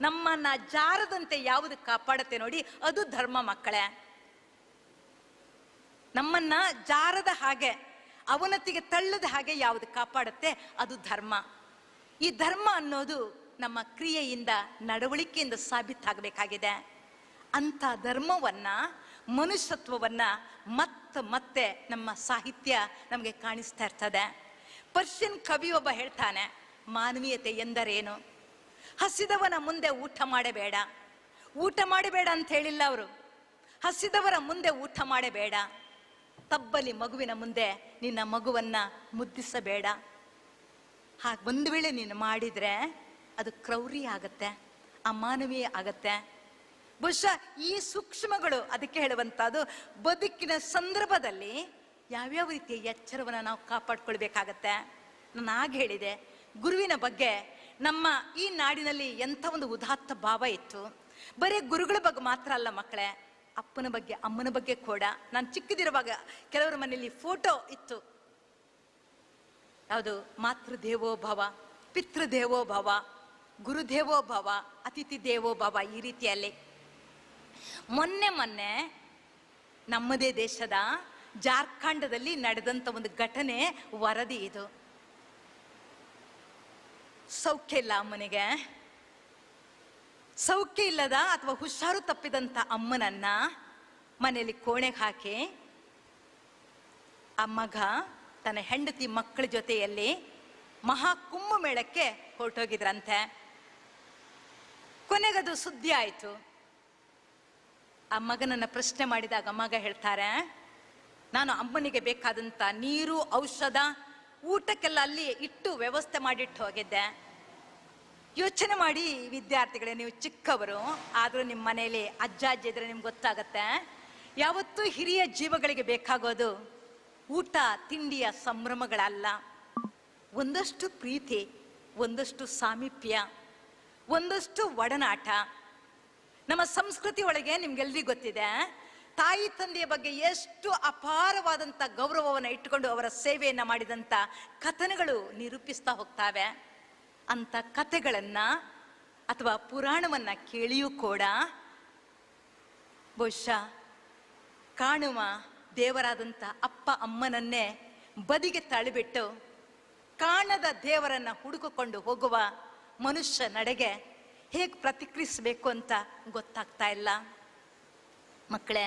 ನಮ್ಮನ್ನ ಜಾರದಂತೆ ಯಾವುದು ಕಾಪಾಡುತ್ತೆ ನೋಡಿ, ಅದು ಧರ್ಮ ಮಕ್ಕಳೇ. ನಮ್ಮನ್ನ ಜಾರದ ಹಾಗೆ, ಅವನತಿಗೆ ತಳ್ಳದ ಹಾಗೆ ಯಾವುದು ಕಾಪಾಡುತ್ತೆ, ಅದು ಧರ್ಮ. ಈ ಧರ್ಮ ಅನ್ನೋದು ನಮ್ಮ ಕ್ರಿಯೆಯಿಂದ, ನಡವಳಿಕೆಯಿಂದ ಸಾಬೀತಾಗಬೇಕಾಗಿದೆ. ಅಂಥ ಧರ್ಮವನ್ನ, ಮನುಷ್ಯತ್ವವನ್ನ ಮತ್ತೆ ಮತ್ತೆ ನಮ್ಮ ಸಾಹಿತ್ಯ ನಮಗೆ ಕಾಣಿಸ್ತಾ ಇರ್ತದೆ. ಪರ್ಷಿಯನ್ ಕವಿ ಒಬ್ಬ ಹೇಳ್ತಾನೆ, ಮಾನವೀಯತೆ ಎಂದರೇನು? ಹಸಿದವನ ಮುಂದೆ ಊಟ ಮಾಡಬೇಡ. ಊಟ ಮಾಡಬೇಡ ಅಂತ ಹೇಳಿಲ್ಲ ಅವರು. ಹಸಿದವರ ಮುಂದೆ ಊಟ ಮಾಡಬೇಡ. ತಬ್ಬಲಿ ಮಗುವಿನ ಮುಂದೆ ನಿನ್ನ ಮಗುವನ್ನ ಮುದ್ದಿಸಬೇಡ. ಹಾಗೆ ಒಂದು ವೇಳೆ ನೀನು ಮಾಡಿದ್ರೆ ಅದು ಕ್ರೌರಿ ಆಗತ್ತೆ, ಅಮಾನವೀಯ ಆಗತ್ತೆ. ಬಹುಶಃ ಈ ಸೂಕ್ಷ್ಮಗಳು ಅದಕ್ಕೆ ಹೇಳುವಂಥದ್ದು ಬದುಕಿನ ಸಂದರ್ಭದಲ್ಲಿ ಯಾವ್ಯಾವ ರೀತಿಯ ಎಚ್ಚರವನ್ನು ನಾವು ಕಾಪಾಡ್ಕೊಳ್ಬೇಕಾಗತ್ತೆ. ನಾನು ಆಗ ಹೇಳಿದೆ, ಗುರುವಿನ ಬಗ್ಗೆ ನಮ್ಮ ಈ ನಾಡಿನಲ್ಲಿ ಎಂಥ ಒಂದು ಉದಾತ್ತ ಭಾವ ಇತ್ತು? ಬರೀ ಗುರುಗಳ ಬಗ್ಗೆ ಮಾತ್ರ ಅಲ್ಲ ಮಕ್ಕಳೇ, ಅಪ್ಪನ ಬಗ್ಗೆ, ಅಮ್ಮನ ಬಗ್ಗೆ ಕೂಡ. ನಾನು ಚಿಕ್ಕದಿರುವಾಗ ಕೆಲವರ ಮನೆಯಲ್ಲಿ ಫೋಟೋ ಇತ್ತು. ಯಾವುದು? ಮಾತೃದೇವೋ ಭವ ಪಿತೃದೇವೋ ಭವ ಗುರುದೇವೋ ಭವ ಅತಿಥಿ ದೇವೋಭವ ಈ ರೀತಿಯಲ್ಲಿ. ಮೊನ್ನೆ ಮೊನ್ನೆ ನಮ್ಮದೇ ದೇಶದ ಜಾರ್ಖಂಡದಲ್ಲಿ ನಡೆದಂಥ ಒಂದು ಘಟನೆ ವರದಿ ಇದು. ಸೌಖ್ಯ ಇಲ್ಲ ಅಮ್ಮನಿಗೆ. ಸೌಖ್ಯ ಇಲ್ಲದ ಅಥವಾ ಹುಷಾರು ತಪ್ಪಿದಂತ ಅಮ್ಮನನ್ನ ಮನೆಯಲ್ಲಿ ಕೋಣೆಗೆ ಹಾಕಿ ಆ ಮಗ ತನ್ನ ಹೆಂಡತಿ ಮಕ್ಕಳ ಜೊತೆಯಲ್ಲಿ ಮಹಾ ಕುಂಭಮೇಳಕ್ಕೆ ಹೊರಟೋಗಿದ್ರಂತೆ. ಕೊನೆಗದು ಸುದ್ದಿ ಆಯಿತು. ಆ ಮಗನನ್ನ ಪ್ರಶ್ನೆ ಮಾಡಿದಾಗ ಮಗ ಹೇಳ್ತಾರೆ, ನಾನು ಅಮ್ಮನಿಗೆ ಬೇಕಾದಂತ ನೀರು, ಔಷಧ ಊಟಕ್ಕೆಲ್ಲ ಅಲ್ಲಿ ಇಟ್ಟು ವ್ಯವಸ್ಥೆ ಮಾಡಿಟ್ಟು ಹೋಗಿದ್ದೆ. ಯೋಚನೆ ಮಾಡಿ ವಿದ್ಯಾರ್ಥಿಗಳೇ, ನೀವು ಚಿಕ್ಕವರು, ಆದರೂ ನಿಮ್ಮ ಮನೆಯಲ್ಲಿ ಅಜ್ಜ, ಅಜ್ಜಿ ಇದ್ರೆ ನಿಮ್ಗೆ ಗೊತ್ತಾಗತ್ತೆ. ಯಾವತ್ತೂ ಹಿರಿಯ ಜೀವಗಳಿಗೆ ಬೇಕಾಗೋದು ಊಟ, ತಿಂಡಿಯ ಸಂಭ್ರಮಗಳಲ್ಲ. ಒಂದಷ್ಟು ಪ್ರೀತಿ, ಒಂದಷ್ಟು ಸಾಮೀಪ್ಯ, ಒಂದಷ್ಟು ಒಡನಾಟ. ನಮ್ಮ ಸಂಸ್ಕೃತಿ ಒಳಗೆ ನಿಮ್ಗೆಲ್ರಿಗೂ ಗೊತ್ತಿದೆ. ತಾಯಿ ತಂದೆಯ ಬಗ್ಗೆ ಎಷ್ಟು ಅಪಾರವಾದಂಥ ಗೌರವವನ್ನು ಇಟ್ಟುಕೊಂಡು ಅವರ ಸೇವೆಯನ್ನು ಮಾಡಿದಂಥ ಕಥನಗಳು ನಿರೂಪಿಸ್ತಾ ಹೋಗ್ತಾವೆ. ಅಂತ ಕಥೆಗಳನ್ನು ಅಥವಾ ಪುರಾಣವನ್ನ ಕೇಳಿಯೂ ಕೂಡ ಬಹುಶಃ ಕಾಣುವ ದೇವರಾದಂಥ ಅಪ್ಪ ಅಮ್ಮನನ್ನೇ ಬದಿಗೆ ತಳಿಬಿಟ್ಟು ಕಾಣದ ದೇವರನ್ನ ಹುಡುಕಿಕೊಂಡು ಹೋಗುವ ಮನುಷ್ಯ ನಡೆಗೆ ಹೇಗೆ ಪ್ರತಿಕ್ರಿಯಿಸಬೇಕು ಅಂತ ಗೊತ್ತಾಗ್ತಾ ಇಲ್ಲ. ಮಕ್ಕಳೇ